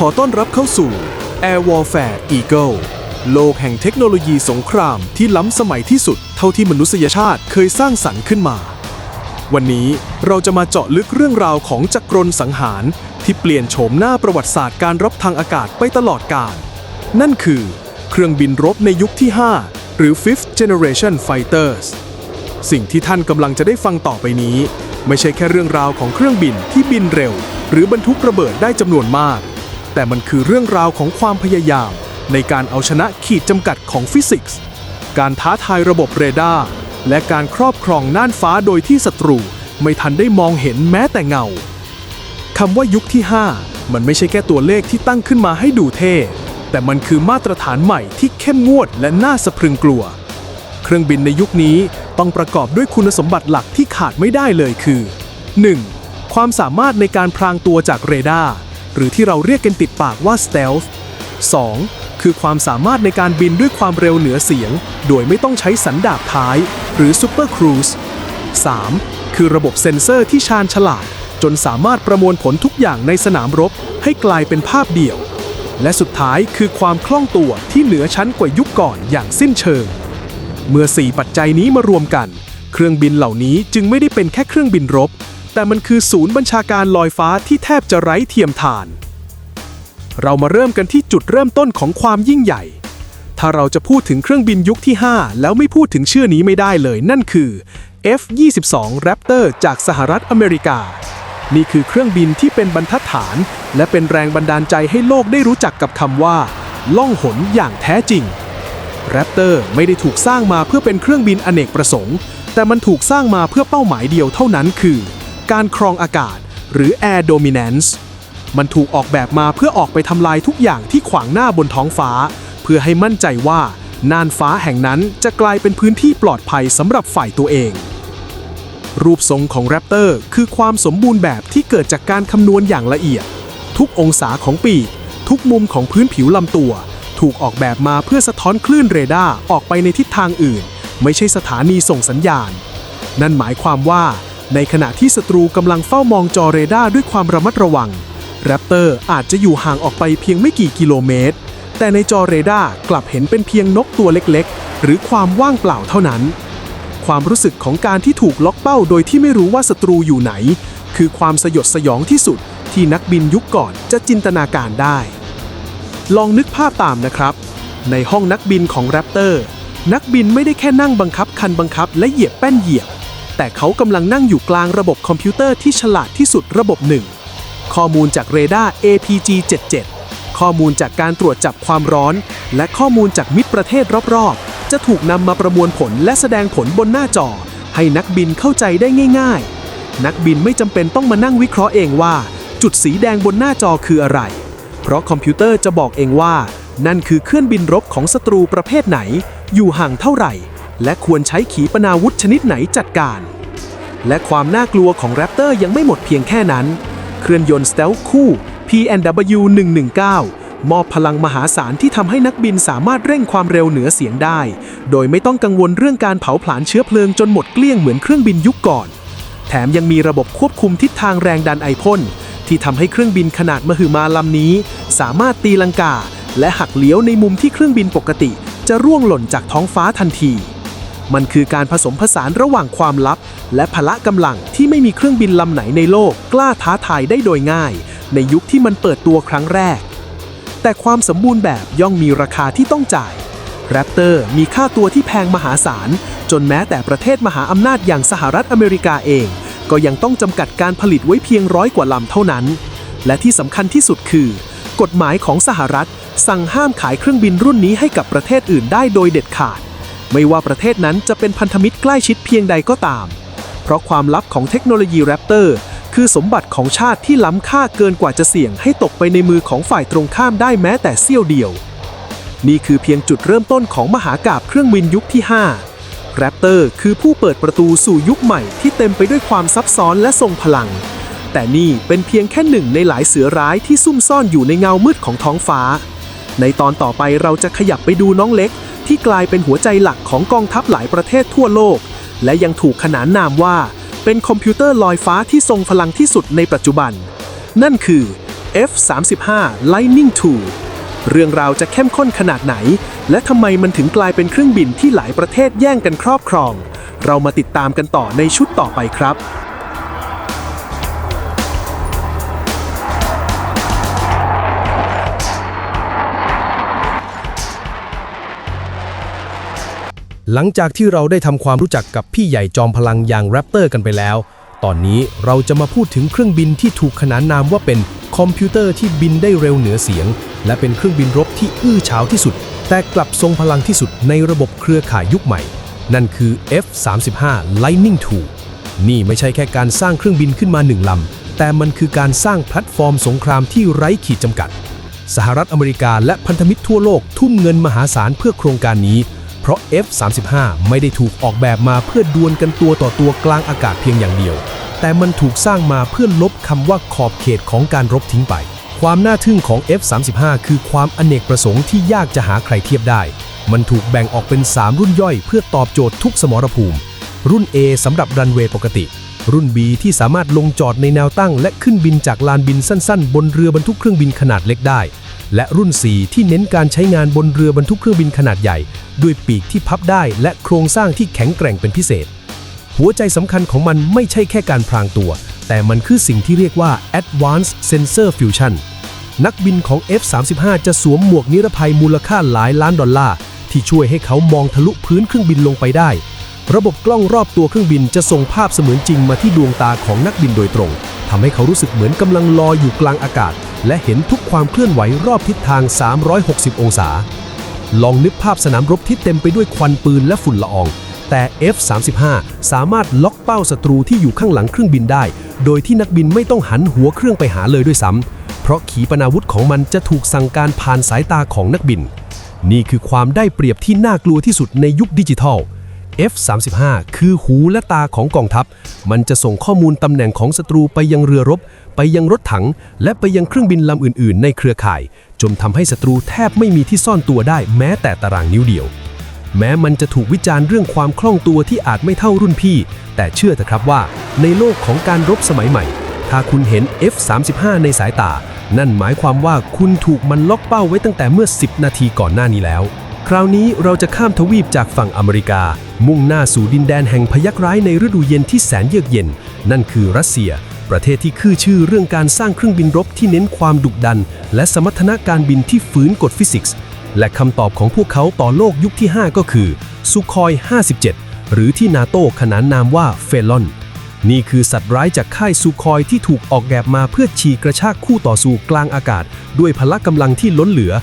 ขอต้อนรับเข้าสู่ Air Warfare Eagle โลกแห่งเทคโนโลยีสงครามที่ล้ำสมัยที่สุดเท่าที่มนุษยชาติเคยสร้างสรรค์ขึ้นมา วันนี้เราจะมาเจาะลึกเรื่องราวของจักรนสังหาร ที่เปลี่ยนโฉมหน้าประวัติศาสตร์การรบทางอากาศไปตลอดกาลนั่นคือ เครื่องบินรบในยุคที่ 5 หรือ Fifth Generation Fighters สิ่งที่ท่านกำลังจะได้ฟังต่อไปนี้ ไม่ใช่แค่เรื่องราวของเครื่องบินที่บินเร็ว หรือบรรทุกระเบิดได้จำนวนมาก แต่มันคือเรื่องราวของความพยายาม ในการเอาชนะขีดจำกัดของฟิสิกส์ การท้าทายระบบเรดาร์ และการครอบครองน่านฟ้าโดยที่ศัตรู ไม่ทันได้มองเห็นแม้แต่เงาคำว่ายุคที่ 5 มันไม่ใช่แค่ตัวเลขที่ตั้งขึ้นมาให้ดูเท่ แต่มันคือมาตรฐานใหม่ที่เข้มงวดและน่าสะพรึงกลัว เครื่องบินในยุคนี้ต้องประกอบด้วยคุณสมบัติหลักที่ขาดไม่ได้เลยคือ 1. ความสามารถในการพรางตัวจากเรดาร์ หรือที่เราเรียกกันติดปากว่า stealth 2. คือความสามารถในการบินด้วยความเร็วเหนือเสียง โดยไม่ต้องใช้สันดาบท้าย หรือ super cruise 3. คือระบบเซ็นเซอร์ที่ชาญฉลาด จนสามารถประมวลผลทุกอย่างในสนามรบ ให้กลายเป็นภาพเดี่ยว และสุดท้ายคือความคล่องตัวที่เหนือชั้นกว่ายุคก่อนอย่างสิ้นเชิง เมื่อ 4 ปัจจัยนี้มารวมกัน เครื่องบินเหล่านี้จึงไม่ได้เป็นแค่เครื่องบินรบ แต่มันคือศูนย์บัญชาการลอยฟ้าที่แทบจะไร้เทียมทาน เรามาเริ่มกันที่จุดเริ่มต้นของความยิ่งใหญ่ ถ้าเราจะพูดถึงเครื่องบินยุคที่ 5 แล้วไม่พูดถึงชื่อนี้ไม่ได้เลย นั่นคือ F-22 Raptor จากสหรัฐอเมริกา นี่คือเครื่องบินที่เป็นบรรทัดฐาน และเป็นแรงบันดาลใจให้โลกได้รู้จักกับคำว่า ล่องหนอย่างแท้จริงแรปเตอร์ไม่ได้ถูกสร้างมาเพื่อเป็นเครื่องบินอเนกประสงค์ แต่มันถูกสร้างมาเพื่อเป้าหมายเดียวเท่านั้นคือ การครองอากาศ หรือ Air Dominance มันถูกออกแบบมาเพื่อออกไปทำลายทุกอย่างที่ขวางหน้าบนท้องฟ้า เพื่อให้มั่นใจว่าน่านฟ้าแห่งนั้นจะกลายเป็นพื้นที่ปลอดภัยสำหรับฝ่ายตัวเอง รูปทรงของแรปเตอร์คือความสมบูรณ์แบบที่เกิดจากการคำนวณอย่างละเอียด ทุกองศาของปีก ทุกมุมของพื้นผิวลำตัว ถูกออกแบบมาเพื่อสะท้อนคลื่นเรดาร์ออกไปในทิศทางอื่น ไม่ใช่สถานีส่งสัญญาณ นั่นหมายความว่า ในขณะที่ศัตรูกำลังเฝ้ามองจอเรดาร์ด้วยความระมัดระวัง แรปเตอร์อาจจะอยู่ห่างออกไปเพียงไม่กี่กิโลเมตร แต่ในจอเรดาร์กลับเห็นเป็นเพียงนกตัวเล็กๆ หรือความว่างเปล่าเท่านั้น ความรู้สึกของการที่ถูกล็อกเป้าโดยที่ไม่รู้ว่าศัตรูอยู่ไหน คือความสยดสยองที่สุดที่นักบินยุคก่อนจะจินตนาการได้ ลองนึกภาพตามนะครับ ในห้องนักบินของแรปเตอร์นักบินไม่ได้แค่นั่งบังคับคันบังคับและเหยียบแป้นเหยียบ แต่เขากำลังนั่งอยู่กลางระบบคอมพิวเตอร์ที่ฉลาดที่สุดระบบหนึ่ง ข้อมูลจากเรดาร์ APG-77 ข้อมูลจากการตรวจจับความร้อน และข้อมูลจากมิตรประเทศรอบๆ จะถูกนำมาประมวลผลและแสดงผลบนหน้าจอ ให้นักบินเข้าใจได้ง่ายๆ นักบินไม่จำเป็นต้องมานั่งวิเคราะห์เองว่า จุดสีแดงบนหน้าจอคืออะไร เพราะคอมพิวเตอร์จะบอกเองว่า นั่นคือเครื่องบินรบของศัตรูประเภทไหน อยู่ห่างเท่าไหร่ และควรใช้ขีปนาวุธชนิดไหนจัดการ และความน่ากลัวของแรปเตอร์ยังไม่หมดเพียงแค่นั้น เครื่องยนต์สเตลคู่ PNW 119มอบพลังมหาศาลที่ทำให้นักบินสามารถเร่งความเร็วเหนือเสียงได้ โดยไม่ต้องกังวลเรื่องการเผาผลาญเชื้อเพลิงจนหมดเกลี้ยงเหมือนเครื่องบินยุคก่อน แถมยังมีระบบควบคุมทิศทางแรงดันไอพ่นที่ทำให้เครื่องบินขนาดมหึมาลำนี้ สามารถตีลังกา และหักเลี้ยวในมุมที่เครื่องบินปกติ จะร่วงหล่นจากท้องฟ้าทันที มันคือการผสมผสานระหว่างความลับ และพละกำลังที่ไม่มีเครื่องบินลำไหนในโลกกล้าท้าทายได้โดยง่าย ในยุคที่มันเปิดตัวครั้งแรก แต่ความสมบูรณ์แบบย่อมมีราคาที่ต้องจ่ายแรปเตอร์มีค่าตัวที่แพงมหาศาล จนแม้แต่ประเทศมหาอำนาจอย่างสหรัฐอเมริกาเอง ก็ยังต้องจำกัดการผลิตไว้เพียงร้อยกว่าลำเท่านั้น และที่สำคัญที่สุดคือ กฎหมายของสหรัฐสั่งห้ามขายเครื่องบินรุ่นนี้ให้กับประเทศอื่นได้โดยเด็ดขาด ไม่ว่าประเทศนั้นจะเป็นพันธมิตรใกล้ชิดเพียงใดก็ตาม เพราะความลับของเทคโนโลยีแรปเตอร์คือสมบัติของชาติที่ล้ำค่าเกินกว่าจะเสี่ยงให้ตกไปในมือของฝ่ายตรงข้ามได้แม้แต่เสี้ยวเดียว นี่คือเพียงจุดเริ่มต้นของมหากาบเครื่องบินยุคที่ 5 แรปเตอร์คือผู้เปิดประตูสู่ยุคใหม่ที่เต็มไปด้วยความซับซ้อนและทรงพลัง แต่นี่เป็นเพียงแค่หนึ่งในหลายเสือร้ายที่ซุ่มซ่อนอยู่ในเงามืดของท้องฟ้า ในตอนต่อไปเราจะขยับไปดูน้องเล็ก ที่กลายเป็นหัวใจหลักของกองทัพหลายประเทศทั่วโลก และยังถูกขนานนามว่า เป็นคอมพิวเตอร์ลอยฟ้าที่ทรงพลังที่สุดในปัจจุบัน นั่นคือ F-35 Lightning II เรื่องราวจะเข้มข้นขนาดไหน และทำไมมันถึงกลายเป็นเครื่องบินที่หลายประเทศแย่งกันครอบครอง เรามาติดตามกันต่อในชุดต่อไปครับ หลังจากที่เราได้ทำความรู้จักกับพี่ใหญ่จอมพลังอย่างแรปเตอร์กันไปแล้ว ตอนนี้เราจะมาพูดถึงเครื่องบินที่ถูกขนานนามว่าเป็นคอมพิวเตอร์ที่บินได้เร็วเหนือเสียง และเป็นเครื่องบินรบที่อื้อฉาวที่สุด แต่กลับทรงพลังที่สุดในระบบเครือข่ายยุคใหม่ นั่นคือ F-35 Lightning II นี่ไม่ใช่แค่การสร้างเครื่องบินขึ้นมาหนึ่งลำ แต่มันคือการสร้างแพลตฟอร์มสงครามที่ไร้ขีดจำกัด สหรัฐอเมริกาและพันธมิตรทั่วโลกทุ่มเงินมหาศาลเพื่อโครงการนี้ เพราะ F-35 ไม่ได้ถูกออกแบบมาเพื่อดวลกันตัวต่อตัวกลางอากาศเพียงอย่างเดียว แต่มันถูกสร้างมาเพื่อลบคำว่าขอบเขตของการรบทิ้งไป ความน่าทึ่งของ F-35 คือความอเนกประสงค์ที่ยากจะหาใครเทียบได้ มันถูกแบ่งออกเป็น 3 รุ่นย่อยเพื่อตอบโจทย์ทุกสมรภูมิ รุ่น A สำหรับรันเวย์ปกติ รุ่น B ที่สามารถลงจอดในแนวตั้ง และขึ้นบินจากลานบินสั้น ๆ บนเรือบรรทุกเครื่องบินขนาดเล็กได้ และรุ่น 4 ที่เน้นการใช้งานบนเรือบรรทุกเครื่องบินขนาดใหญ่ ด้วยปีกที่พับได้และโครงสร้างที่แข็งแกร่งเป็นพิเศษ หัวใจสำคัญของมันไม่ใช่แค่การพรางตัว แต่มันคือสิ่งที่เรียกว่า Advanced Sensor Fusion นักบินของ F-35 จะสวมหมวกนิรภัยมูลค่าหลายล้านดอลลาร์ ที่ช่วยให้เขามองทะลุพื้นเครื่องบินลงไปได้ ระบบกล้องรอบตัวเครื่องบินจะส่งภาพเสมือนจริงมาที่ดวงตาของนักบินโดยตรง ทำให้เขารู้สึกเหมือนกำลังลอยอยู่กลางอากาศ และเห็นทุกความเคลื่อนไหวรอบทิศทาง 360 องศา ลองนึกภาพสนามรบที่เต็มไปด้วยควันปืนและฝุ่นละออง แต่ F-35 สามารถล็อกเป้าศัตรูที่อยู่ข้างหลังเครื่องบินได้ โดยที่นักบินไม่ต้องหันหัวเครื่องไปหาเลยด้วยซ้ำเพราะขีปนาวุธของมันจะถูกสั่งการผ่านสายตาของนักบิน นี่คือความได้เปรียบที่น่ากลัวที่สุดในยุคดิจิทัล F-35 คือหูและตาของกองทัพ มันจะส่งข้อมูลตำแหน่งของศัตรูไปยังเรือรบ ไปยังรถถัง และไปยังเครื่องบินลำอื่น ๆ ในเครือข่าย จนทำให้ศัตรูแทบไม่มีที่ซ่อนตัวได้แม้แต่ตารางนิ้วเดียว แม้มันจะถูกวิจารณ์เรื่องความคล่องตัวที่อาจไม่เท่ารุ่นพี่ แต่เชื่อเถอะครับว่า ในโลกของการรบสมัยใหม่ ถ้าคุณเห็น F-35 ในสายตา นั่นหมายความว่าคุณถูกมันล็อกเป้าไว้ตั้งแต่เมื่อ 10 นาทีก่อนหน้านี้แล้ว คราวนี้เราจะข้ามทวีปจากฝั่งอเมริกา มุ่งหน้าสู่ดินแดนแห่งพยักร้ายในฤดูเย็นที่แสนเยือกเย็น นั่นคือรัสเซีย ประเทศที่ขึ้นชื่อเรื่องการสร้างเครื่องบินรบที่เน้นความดุดัน และสมรรถนะการบินที่ฝืนกฎฟิสิกส์ และคำตอบของพวกเขาต่อโลกยุคที่ 5 ก็คือซูคอย 57 หรือที่นาโต้ขนานนามว่าเฟลอน นี่คือสัตว์ร้ายจากค่ายซูคอยที่ถูกออกแบบมาเพื่อฉีกกระชากคู่ต่อสู้กลางอากาศ ด้วยพละกำลังที่ล้นเหลือ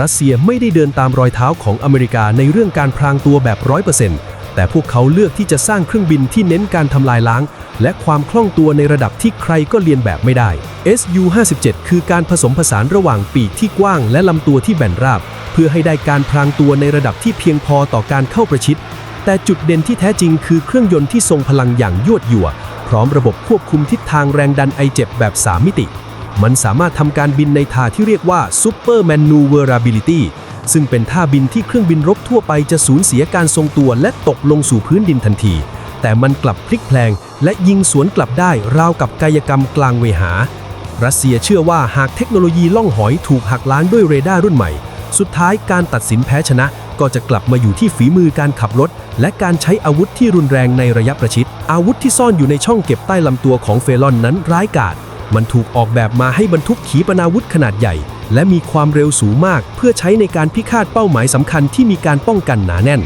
รัสเซียไม่ได้เดินตามรอยเท้าของอเมริกาในเรื่องการพรางตัวแบบ100%แต่พวกเขาเลือกที่จะสร้างเครื่องบินที่เน้นการทำลายล้าง และความคล่องตัวในระดับที่ใครก็เรียนแบบไม่ได้ SU-57 คือการผสมผสานระหว่างปีกที่กว้างและลำตัวที่แบนราบ เพื่อให้ได้การพรางตัวในระดับที่เพียงพอต่อการเข้าประชิด แต่จุดเด่นที่แท้จริงคือเครื่องยนต์ที่ทรงพลังอย่างยวดยั่วพร้อมระบบควบคุมทิศทางแรงดันไอเจ็บแบบ 3 มิติ มันสามารถทำการบินในท่าที่เรียกว่า Super Maneuverability ซึ่งเป็นท่าบินที่เครื่องบินรบทั่วไปจะสูญเสียการทรงตัวและตกลงสู่พื้นดินทันที แต่มันกลับพลิกแพลง และยิงสวนกลับได้ราวกับกายกรรมกลางเวหา รัสเซียเชื่อว่าหากเทคโนโลยีล่องหอยถูกหักล้างด้วยเรดาร์รุ่นใหม่ สุดท้ายการตัดสินแพ้ชนะก็จะกลับมาอยู่ที่ฝีมือการขับรถ และการใช้อาวุธที่รุนแรงในระยะประชิด อาวุธที่ซ่อนอยู่ในช่องเก็บใต้ลำตัวของเฟลอนนั้นร้ายกาจ มันถูกออกแบบมาให้บรรทุกขีปนาวุธขนาดใหญ่ และมีความเร็วสูงมาก เพื่อใช้ในการพิฆาตเป้าหมายสำคัญที่มีการป้องกันหนาแน่น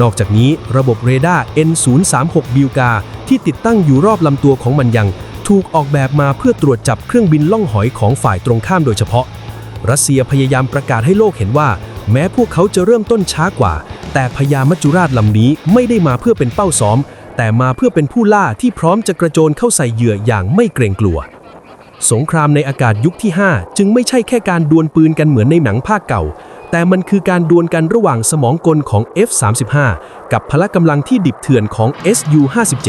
นอกจากนี้ระบบเรดาร์ N036 บิลกาที่ติดตั้งอยู่รอบลำตัวของมันยัง ถูกออกแบบมาเพื่อตรวจจับเครื่องบินล่องหอยของฝ่ายตรงข้ามโดยเฉพาะ รัสเซียพยายามประกาศให้โลกเห็นว่า แม้พวกเขาจะเริ่มต้นช้ากว่า แต่พญามัจจุราชลำนี้ไม่ได้มาเพื่อเป็นเป้าซ้อม แต่มาเพื่อเป็นผู้ล่าที่พร้อมจะกระโจนเข้าใส่เหยื่ออย่างไม่เกรงกลัว สงครามในอากาศยุคที่ 5 จึงไม่ใช่แค่การดวลปืนกันเหมือนในหนังภาคเก่า แต่มันคือการดวลกันระหว่างสมองกลของ F-35 กับพละกำลังที่ดิบเถื่อนของ SU-57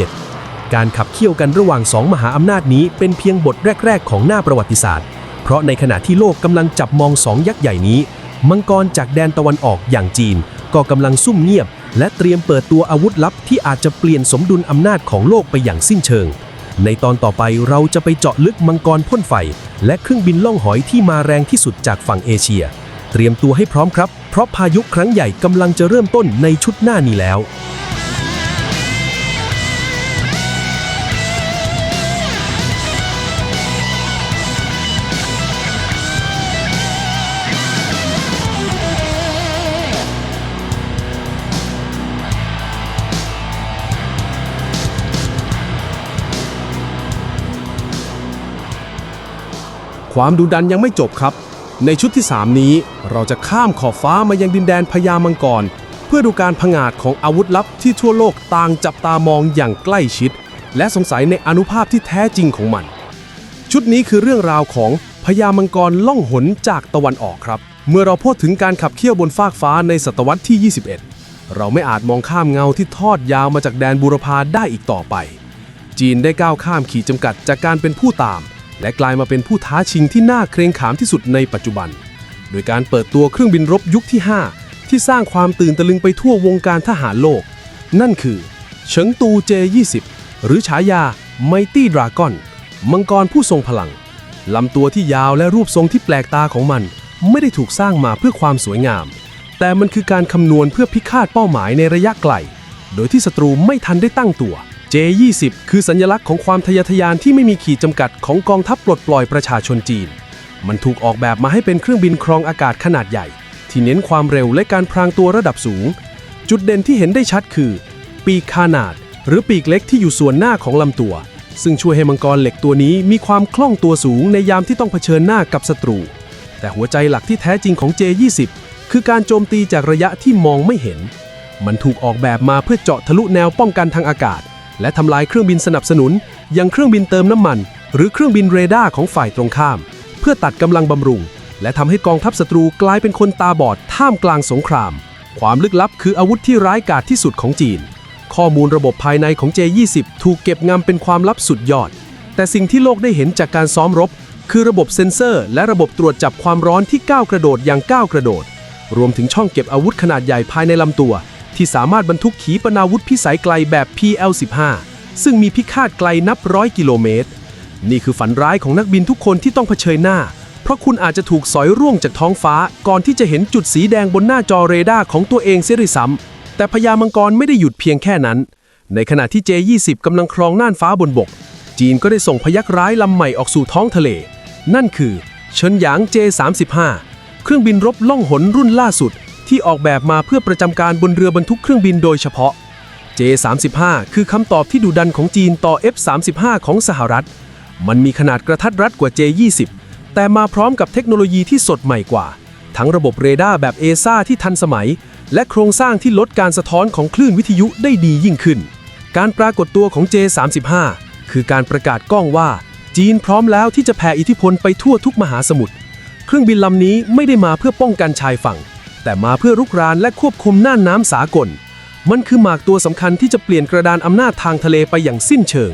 การขับเคี่ยวกันระหว่างสองมหาอำนาจนี้เป็นเพียงบทแรก ๆ ของหน้าประวัติศาสตร์ เพราะในขณะที่โลกกำลังจับมองสองยักษ์ใหญ่นี้ มังกรจากแดนตะวันออกอย่างจีน ก็กำลังซุ่มเงียบ และเตรียมเปิดตัวอาวุธลับที่อาจจะเปลี่ยนสมดุลอำนาจของโลกไปอย่างสิ้นเชิง ในตอนต่อไปเราจะไปเจาะลึกมังกรพ่นไฟ และเครื่องบินล่องหอยที่มาแรงที่สุดจากฝั่งเอเชีย เตรียมตัวให้พร้อมครับ เพราะพายุครั้งใหญ่กำลังจะเริ่มต้นในชุดหน้านี้แล้ว ความดุดันยังไม่จบครับ ในชุดที่ 3 นี้เราจะข้ามขอบฟ้ามายังดินแดนพญามังกร เพื่อดูการผงาดของอาวุธลับที่ทั่วโลกต่างจับตามองอย่างใกล้ชิด และสงสัยในอนุภาพที่แท้จริงของมัน ชุดนี้คือเรื่องราวของพญามังกรล่องหนจากตะวันออกครับ เมื่อเราพูดถึงการขับเคี่ยวบนฟากฟ้าในศตวรรษที่ 21 เราไม่อาจมองข้ามเงาที่ทอดยาวมาจากแดนบูรพาได้อีกต่อไป จีนได้ก้าวข้ามขีดจำกัดจากการเป็นผู้ตาม และกลายมาเป็นผู้ท้าชิงที่น่าเกรงขามที่สุดในปัจจุบัน โดยการเปิดตัวเครื่องบินรบยุคที่ 5 ที่สร้างความตื่นตะลึงไปทั่ววงการทหารโลก นั่นคือเฉิงตู J20 หรือฉายา Mighty Dragon มังกรผู้ทรงพลัง ลำตัวที่ยาวและรูปทรงที่แปลกตาของมัน ไม่ได้ถูกสร้างมาเพื่อความสวยงาม แต่มันคือการคำนวณเพื่อพิฆาตเป้าหมายในระยะไกล โดยที่ศัตรูไม่ทันได้ตั้งตัว J20 คือสัญลักษณ์ของความทะยอทะยานที่ไม่มีขีดจำกัดของกองทัพปลดปล่อยประชาชนจีน มันถูกออกแบบมาให้เป็นเครื่องบินครองอากาศขนาดใหญ่ ที่เน้นความเร็วและการพรางตัวระดับสูง จุดเด่นที่เห็นได้ชัดคือ ปีกคานาด หรือปีกเล็กที่อยู่ส่วนหน้าของลำตัว ซึ่งช่วยให้มังกรเหล็กตัวนี้มีความคล่องตัวสูงในยามที่ต้องเผชิญหน้ากับศัตรู แต่หัวใจหลักที่แท้จริงของ J20 คือการโจมตีจากระยะที่มองไม่เห็น มันถูกออกแบบมาเพื่อเจาะทะลุแนวป้องกันทางอากาศ และทำลายเครื่องบินสนับสนุนอย่างเครื่องบินเติมน้ำมัน หรือเครื่องบินเรดาร์ของฝ่ายตรงข้าม เพื่อตัดกำลังบำรุง และทำให้กองทัพศัตรูกลายเป็นคนตาบอดท่ามกลางสงคราม ความลึกลับคืออาวุธที่ร้ายกาจที่สุดของจีน ข้อมูลระบบภายในของ J20 ถูกเก็บงำเป็นความลับสุดยอด แต่สิ่งที่โลกได้เห็นจากการซ้อมรบ คือระบบเซ็นเซอร์ และระบบตรวจจับความร้อนที่ก้าวกระโดดอย่างก้าวกระโดด รวมถึงช่องเก็บอาวุธขนาดใหญ่ภายในลำตัว ที่สามารถบรรทุกขีปนาวุธพิสัยไกลแบบ PL-15 ซึ่งมีพิฆาตไกลนับร้อยกิโลเมตร นี่คือฝันร้ายของนักบินทุกคนที่ต้องเผชิญหน้า เพราะคุณอาจจะถูกสอยร่วงจากท้องฟ้า ก่อนที่จะเห็นจุดสีแดงบนหน้าจอเรดาร์ของตัวเองเสียด้วยซ้ำแต่พญามังกรไม่ได้หยุดเพียงแค่นั้น ในขณะที่ J20 กำลังครองน่านฟ้าบนบก จีนก็ได้ส่งพยักร้ายลำใหม่ออกสู่ท้องทะเล นั่นคือเฉินหยาง J35 เครื่องบินรบล่องหนรุ่นล่าสุด ที่ออกแบบมาเพื่อประจำการบนเรือบรรทุกเครื่องบินโดยเฉพาะ J35 คือคำตอบที่ดุดันของจีนต่อ F35 ของสหรัฐ มันมีขนาดกระทัดรัดกว่า J20 แต่มาพร้อมกับเทคโนโลยีที่สดใหม่กว่า ทั้งระบบเรดาร์แบบเอซ่าที่ทันสมัย และโครงสร้างที่ลดการสะท้อนของคลื่นวิทยุได้ดียิ่งขึ้น การปรากฏตัวของ J35 คือการประกาศกล้องว่า จีนพร้อมแล้วที่จะแผ่อิทธิพลไปทั่วทุกมหาสมุทรเครื่องบินลำนี้ไม่ได้มาเพื่อป้องกันชายฝั่ง แต่มาเพื่อรุกรานและควบคุมน่านน้ำสากล มันคือหมากตัวสำคัญที่จะเปลี่ยนกระดานอำนาจทางทะเลไปอย่างสิ้นเชิง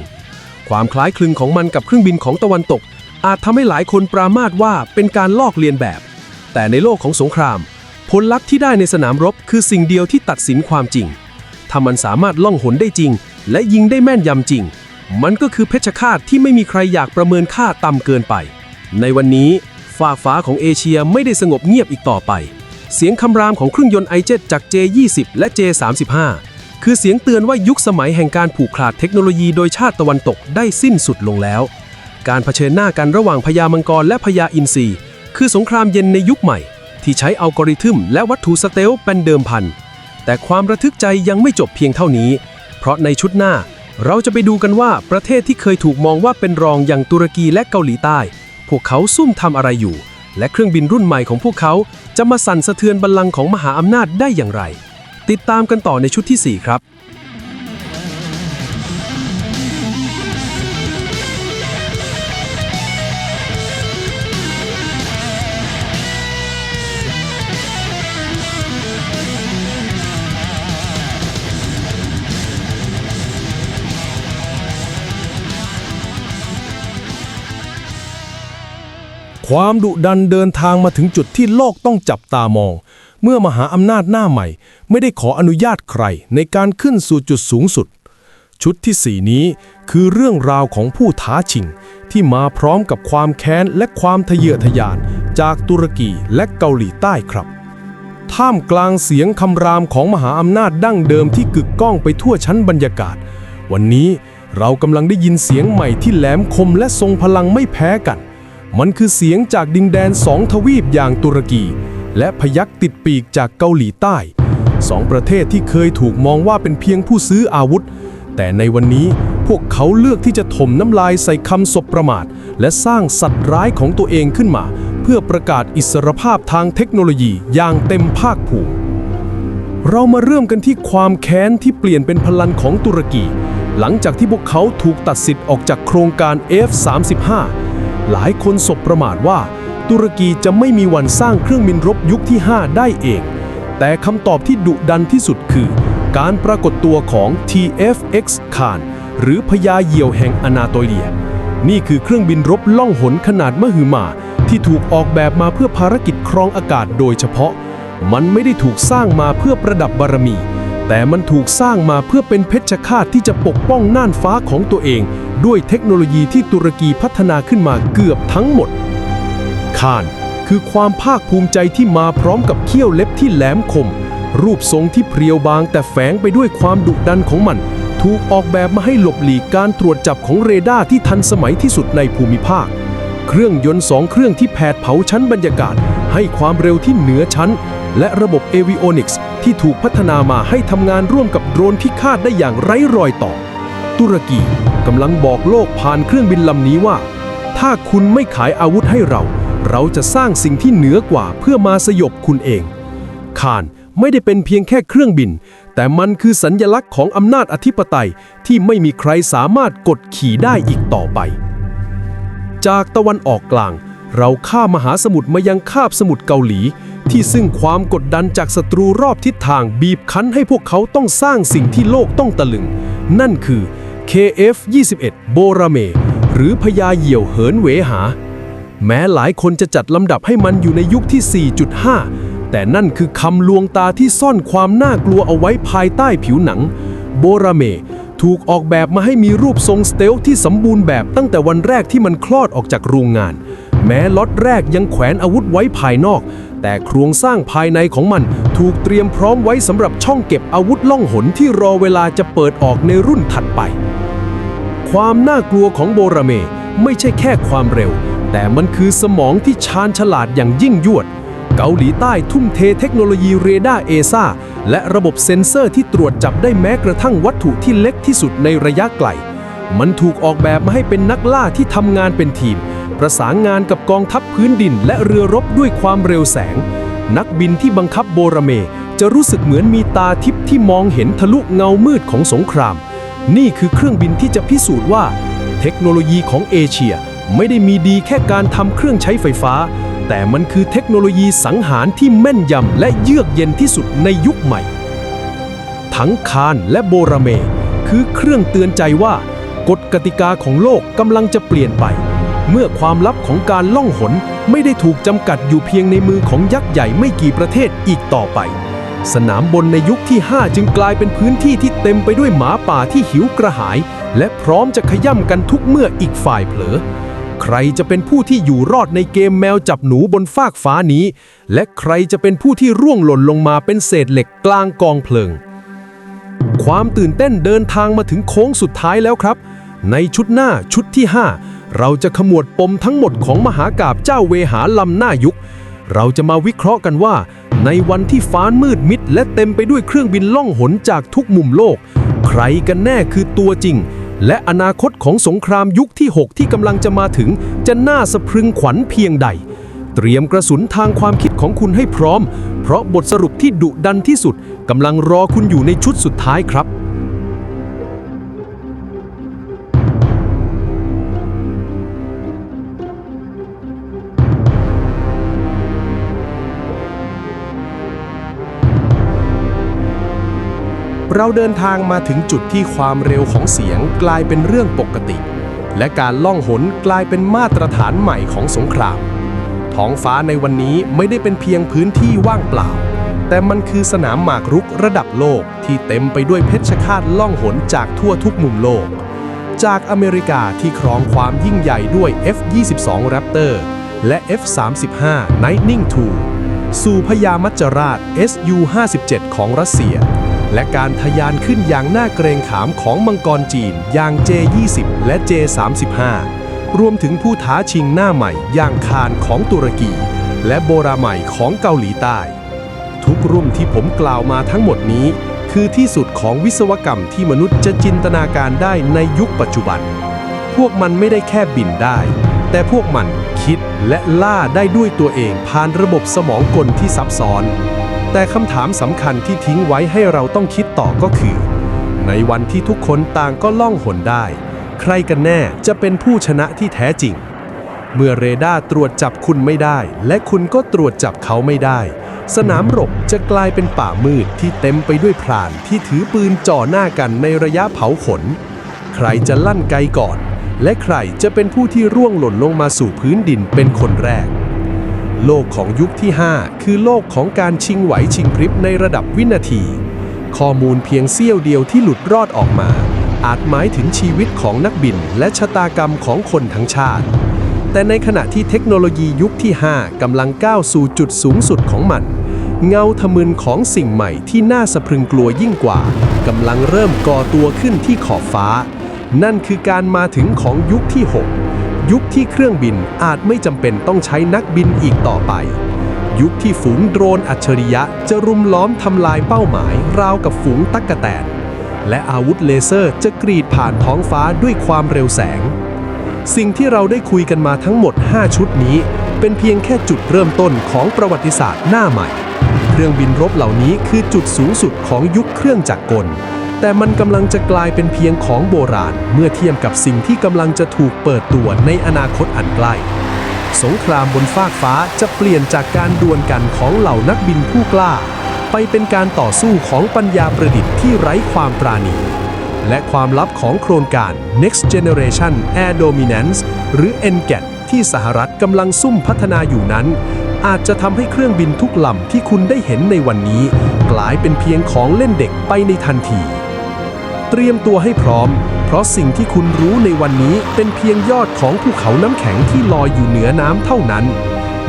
ความคล้ายคลึงของมันกับเครื่องบินของตะวันตก อาจทำให้หลายคนปรามาสว่าเป็นการลอกเลียนแบบ แต่ในโลกของสงคราม ผลลัพธ์ที่ได้ในสนามรบคือสิ่งเดียวที่ตัดสินความจริง ถ้ามันสามารถล่องหนได้จริง และยิงได้แม่นยำจริง มันก็คือเพชฌฆาตที่ไม่มีใครอยากประเมินค่าต่ำเกินไป ในวันนี้ฟากฟ้าของเอเชียไม่ได้สงบเงียบอีกต่อไป เสียงคำรามของเครื่องยนต์ไอเจ็จาก J20 และ J35 คือเสียงเตือนว่ายุคสมัยแห่งการผูกขาดเทคโนโลยีโดยชาติตะวันตกได้สิ้นสุดลงแล้ว การเผชิญหน้ากันระหว่างพญามังกรและพญาอินทรีคือสงครามเย็นในยุคใหม่ ที่ใช้อัลกอริทึมและวัตถุสเตลเป็นเดิมพัน แต่ความระทึกใจยังไม่จบเพียงเท่านี้ เพราะในชุดหน้าเราจะไปดูกันว่าประเทศที่เคยถูกมองว่าเป็นรองอย่างตุรกีและเกาหลีใต้ พวกเขาซุ่มทำอะไรอยู่ และเครื่องบินรุ่นใหม่ของพวกเขาจะมาสั่นสะเทือนบัลลังก์ของมหาอำนาจได้อย่างไร ติดตามกันต่อในชุดทีสี่4 ครับ ความดุดันเดินทางมาถึงจุดที่โลกต้องจับตามอง เมื่อมหาอำนาจหน้าใหม่ ไม่ได้ขออนุญาตใครในการขึ้นสู่จุดสูงสุด ชุดที่4นี้คือเรื่องราวของผู้ท้าชิง ที่มาพร้อมกับความแค้นและความทะเยอทะยาน จากตุรกีและเกาหลีใต้ครับ ท่ามกลางเสียงคำรามของมหาอำนาจดั้งเดิมที่กึกก้องไปทั่วชั้นบรรยากาศ วันนี้เรากำลังได้ยินเสียงใหม่ที่แหลมคมและทรงพลังไม่แพ้กัน มันคือเสียงจากดินแดนสองทวีปอย่างตุรกี และพยักติดปีกจากเกาหลีใต้สองประเทศที่เคยถูกมองว่าเป็นเพียงผู้ซื้ออาวุธ แต่ในวันนี้พวกเขาเลือกที่จะถมน้ำลายใส่คำสบประมาท และสร้างสัตว์ร้ายของตัวเองขึ้นมา เพื่อประกาศอิสรภาพทางเทคโนโลยีอย่างเต็มภาคภูมิเรามาเริ่มกันที่ความแค้นที่เปลี่ยนเป็นพลังของตุรกี หลังจากที่พวกเขาถูกตัดสิทธิ์ออกจากโครงการ F-35 หลายคนสบประมาทว่า ตุรกีจะไม่มีวันสร้างเครื่องบินรบยุคที่ 5 ได้เอง แต่คำตอบที่ดุดันที่สุดคือ การปรากฏตัวของ TFX คานหรือพญาเหยี่ยวแห่งอนาโตเลีย นี่คือเครื่องบินรบล่องหนขนาดมหึมา ที่ถูกออกแบบมาเพื่อภารกิจครองอากาศโดยเฉพาะ มันไม่ได้ถูกสร้างมาเพื่อประดับบารมี แต่มันถูกสร้างมาเพื่อเป็นเพชฌฆาตที่จะปกป้องน่านฟ้าของตัวเอง ด้วยเทคโนโลยีที่ตุรกีพัฒนาขึ้นมาเกือบทั้งหมด คานคือความภาคภูมิใจที่มาพร้อมกับเขี้ยวเล็บที่แหลมคม รูปทรงที่เพรียวบางแต่แฝงไปด้วยความดุดันของมัน ถูกออกแบบมาให้หลบหลีกการตรวจจับของเรดาร์ที่ทันสมัยที่สุดในภูมิภาค เครื่องยนต์สองเครื่องที่แผดเผาชั้นบรรยากาศ ให้ความเร็วที่เหนือชั้น และระบบ Avionics ที่ถูกพัฒนามาให้ทำงานร่วมกับโดรนพิฆาตได้อย่างไร้รอยต่อ ตุรกี กำลังบอกโลกผ่านเครื่องบินลำนี้ว่า ถ้าคุณไม่ขายอาวุธให้เรา เราจะสร้างสิ่งที่เหนือกว่าเพื่อมาสยบคุณเอง คานไม่ได้เป็นเพียงแค่เครื่องบิน แต่มันคือสัญญลักษณ์ของอำนาจอธิปไตยที่ไม่มีใครสามารถกดขี่ได้อีกต่อไป จากตะวันออกกลาง เราข้ามมหาสมุทรมายังคาบสมุทรเกาหลี ที่ซึ่งความกดดันจากศัตรูรอบทิศทางบีบคั้นให้พวกเขาต้องสร้างสิ่งที่โลกต้องตะลึง นั่นคือ KF-21 โบราเม หรือพญาเหยี่ยวเหินเวหา แม้หลายคนจะจัดลำดับให้มันอยู่ในยุคที่ 4.5 แต่นั่นคือคำลวงตาที่ซ่อนความน่ากลัวเอาไว้ภายใต้ผิวหนัง โบราเม ถูกออกแบบมาให้มีรูปทรงสเตลที่สมบูรณ์แบบตั้งแต่วันแรกที่มันคลอดออกจากโรงงาน แม้ล็อตแรกยังแขวนอาวุธไว้ภายนอก แต่โครงสร้างภายในของมันถูกเตรียมพร้อมไว้สำหรับช่องเก็บอาวุธล่องหนที่รอเวลาจะเปิดออกในรุ่นถัดไป ความน่ากลัวของโบราเม ไม่ใช่แค่ความเร็ว แต่มันคือสมองที่ชาญฉลาดอย่างยิ่งยวด เกาหลีใต้ทุ่มเทเทคโนโลยีเรดาร์เอซ่าและระบบเซ็นเซอร์ที่ตรวจจับได้แม้กระทั่งวัตถุที่เล็กที่สุดในระยะไกล มันถูกออกแบบมาให้เป็นนักล่าที่ทำงานเป็นทีม ประสานงานกับกองทัพพื้นดิน และเรือรบด้วยความเร็วแสง นักบินที่บังคับโบราเม จะรู้สึกเหมือนมีตาทิพย์ที่มองเห็นทะลุเงามืดของสงคราม นี่คือเครื่องบินที่จะพิสูจน์ว่า เทคโนโลยีของเอเชียไม่ได้มีดีแค่การทำเครื่องใช้ไฟฟ้า แต่มันคือเทคโนโลยีสังหารที่แม่นยำและเยือกเย็นที่สุดในยุคใหม่ ทั้งคานและโบราเม คือเครื่องเตือนใจว่ากฎกติกาของโลกกำลังจะเปลี่ยนไป เมื่อความลับของการล่องหนไม่ได้ถูกจำกัดอยู่เพียงในมือของยักษ์ใหญ่ไม่กี่ประเทศอีกต่อไป สนามบนในยุคที่ 5 จึงกลายเป็นพื้นที่ที่เต็มไปด้วยหมาป่าที่หิวกระหาย และพร้อมจะขย่ำกันทุกเมื่ออีกฝ่ายเผลอ ใครจะเป็นผู้ที่อยู่รอดในเกมแมวจับหนูบนฟากฟ้านี้ และใครจะเป็นผู้ที่ร่วงหล่นลงมาเป็นเศษเหล็กกลางกองเพลิง ความตื่นเต้นเดินทางมาถึงโค้งสุดท้ายแล้วครับ ในชุดหน้าชุดที่ 5 เราจะขมวดปมทั้งหมดของมหากาบเจ้าเวหาลำหน้ายุค เราจะมาวิเคราะห์กันว่า ในวันที่ฟ้ามืดมิด และเต็มไปด้วยเครื่องบินล่องหนจากทุกมุมโลก ใครกันแน่คือตัวจริง และอนาคตของสงครามยุคที่ 6 ที่กำลังจะมาถึง จะน่าสะพรึงขวัญเพียงใด เตรียมกระสุนทางความคิดของคุณให้พร้อม เพราะบทสรุปที่ดุดันที่สุดกำลังรอคุณอยู่ในชุดสุดท้ายครับ เราเดินทางมาถึงจุดที่ความเร็วของเสียงกลายเป็นเรื่องปกติ และการล่องหนกลายเป็นมาตรฐานใหม่ของสงคราม ท้องฟ้าในวันนี้ไม่ได้เป็นเพียงพื้นที่ว่างเปล่า แต่มันคือสนามหมากรุกระดับโลกที่เต็มไปด้วยเพชฌฆาตล่องหนจากทั่วทุกมุมโลก จากอเมริกาที่ครองความยิ่งใหญ่ด้วย F-22 Raptor และ F-35 Lightning II สู่พญามัจจราช Su-57 ของรัสเซีย และการทะยานขึ้นอย่างน่าเกรงขามของมังกรจีนอย่าง J-20 และ J-35 รวมถึงผู้ท้าชิงหน้าใหม่อย่างคานของตุรกี และโบราใหม่ของเกาหลีใต้ ทุกรุ่นที่ผมกล่าวมาทั้งหมดนี้ คือที่สุดของวิศวกรรมที่มนุษย์จะจินตนาการได้ในยุคปัจจุบัน พวกมันไม่ได้แค่บินได้ แต่พวกมันคิดและล่าได้ด้วยตัวเองผ่านระบบสมองกลที่ซับซ้อน แต่คำถามสำคัญที่ทิ้งไว้ให้เราต้องคิดต่อก็คือ ในวันที่ทุกคนต่างก็ล่องหนได้ ใครกันแน่จะเป็นผู้ชนะที่แท้จริง เมื่อเรดาร์ตรวจจับคุณไม่ได้ และคุณก็ตรวจจับเขาไม่ได้ สนามรบจะกลายเป็นป่ามืดที่เต็มไปด้วยพรานที่ถือปืนจ่อหน้ากันในระยะเผาขน ใครจะลั่นไกลก่อน และใครจะเป็นผู้ที่ร่วงหล่นลงมาสู่พื้นดินเป็นคนแรก โลกของยุคที่ 5 คือโลกของการชิงไหวชิงพริบในระดับวินาที ข้อมูลเพียงเสี้ยวเดียวที่หลุดรอดออกมา อาจหมายถึงชีวิตของนักบินและชะตากรรมของคนทั้งชาติ แต่ในขณะที่เทคโนโลยียุคที่ 5 กำลังก้าวสู่จุดสูงสุดของมัน เงาทะมึนของสิ่งใหม่ที่น่าสะพรึงกลัวยิ่งกว่ากำลังเริ่มก่อตัวขึ้นที่ขอบฟ้า นั่นคือการมาถึงของยุคที่ 6 ยุคที่เครื่องบินอาจไม่จำเป็นต้องใช้นักบินอีกต่อไป ยุคที่ฝูงโดรนอัจฉริยะจะรุมล้อมทำลายเป้าหมายราวกับฝูงตั๊กกะแตน และอาวุธเลเซอร์จะกรีดผ่านท้องฟ้าด้วยความเร็วแสง สิ่งที่เราได้คุยกันมาทั้งหมด 5 ชุดนี้ เป็นเพียงแค่จุดเริ่มต้นของประวัติศาสตร์หน้าใหม่ เครื่องบินรบเหล่านี้คือจุดสูงสุดของยุคเครื่องจักรกล แต่มันกำลังจะกลายเป็นเพียงของโบราณ เมื่อเทียบกับสิ่งที่กำลังจะถูกเปิดตัวในอนาคตอันใกล้ สงครามบนฟากฟ้าจะเปลี่ยนจากการดวลกันของเหล่านักบินผู้กล้า ไปเป็นการต่อสู้ของปัญญาประดิษฐ์ที่ไร้ความปราณี และความลับของโครงการ Next Generation Air Dominance หรือ NGAT ที่สหรัฐกำลังซุ่มพัฒนาอยู่นั้น อาจจะทำให้เครื่องบินทุกลำที่คุณได้เห็นในวันนี้ กลายเป็นเพียงของเล่นเด็กไปในทันที เตรียมตัวให้พร้อม เพราะสิ่งที่คุณรู้ในวันนี้เป็นเพียงยอดของภูเขาน้ำแข็งที่ลอยอยู่เหนือน้ำเท่านั้น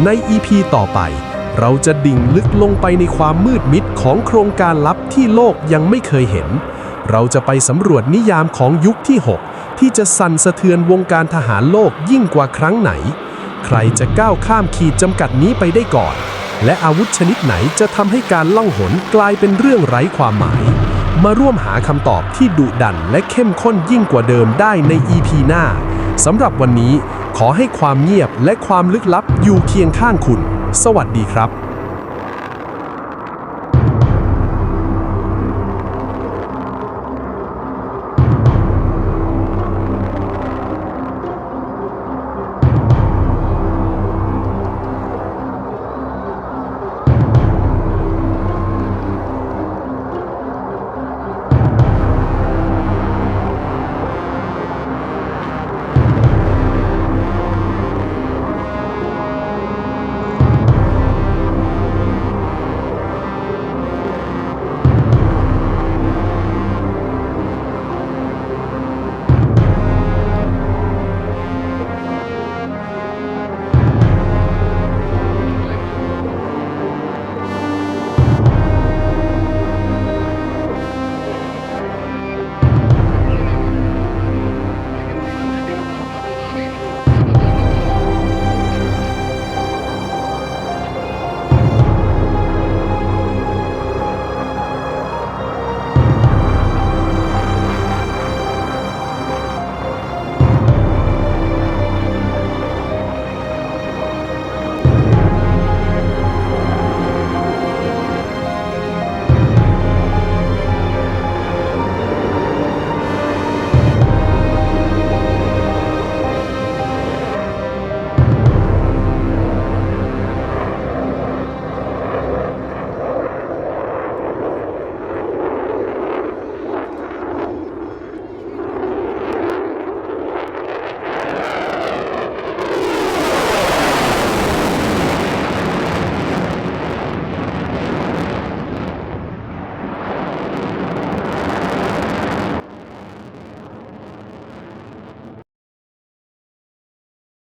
ใน EP ต่อไป เราจะดิ่งลึกลงไปในความมืดมิดของโครงการลับที่โลกยังไม่เคยเห็น เราจะไปสำรวจนิยามของยุคที่ 6 ที่จะสั่นสะเทือนวงการทหารโลกยิ่งกว่าครั้งไหน ใครจะก้าวข้ามขีดจำกัดนี้ไปได้ก่อน และอาวุธชนิดไหนจะทำให้การล่องหนกลายเป็นเรื่องไร้ความหมาย มาร่วมหาคำตอบที่ดุดันและเข้มข้นยิ่งกว่าเดิมได้ใน EP หน้าสำหรับวันนี้ขอให้ความเงียบและความลึกลับอยู่เคียงข้างคุณ สวัสดีครับ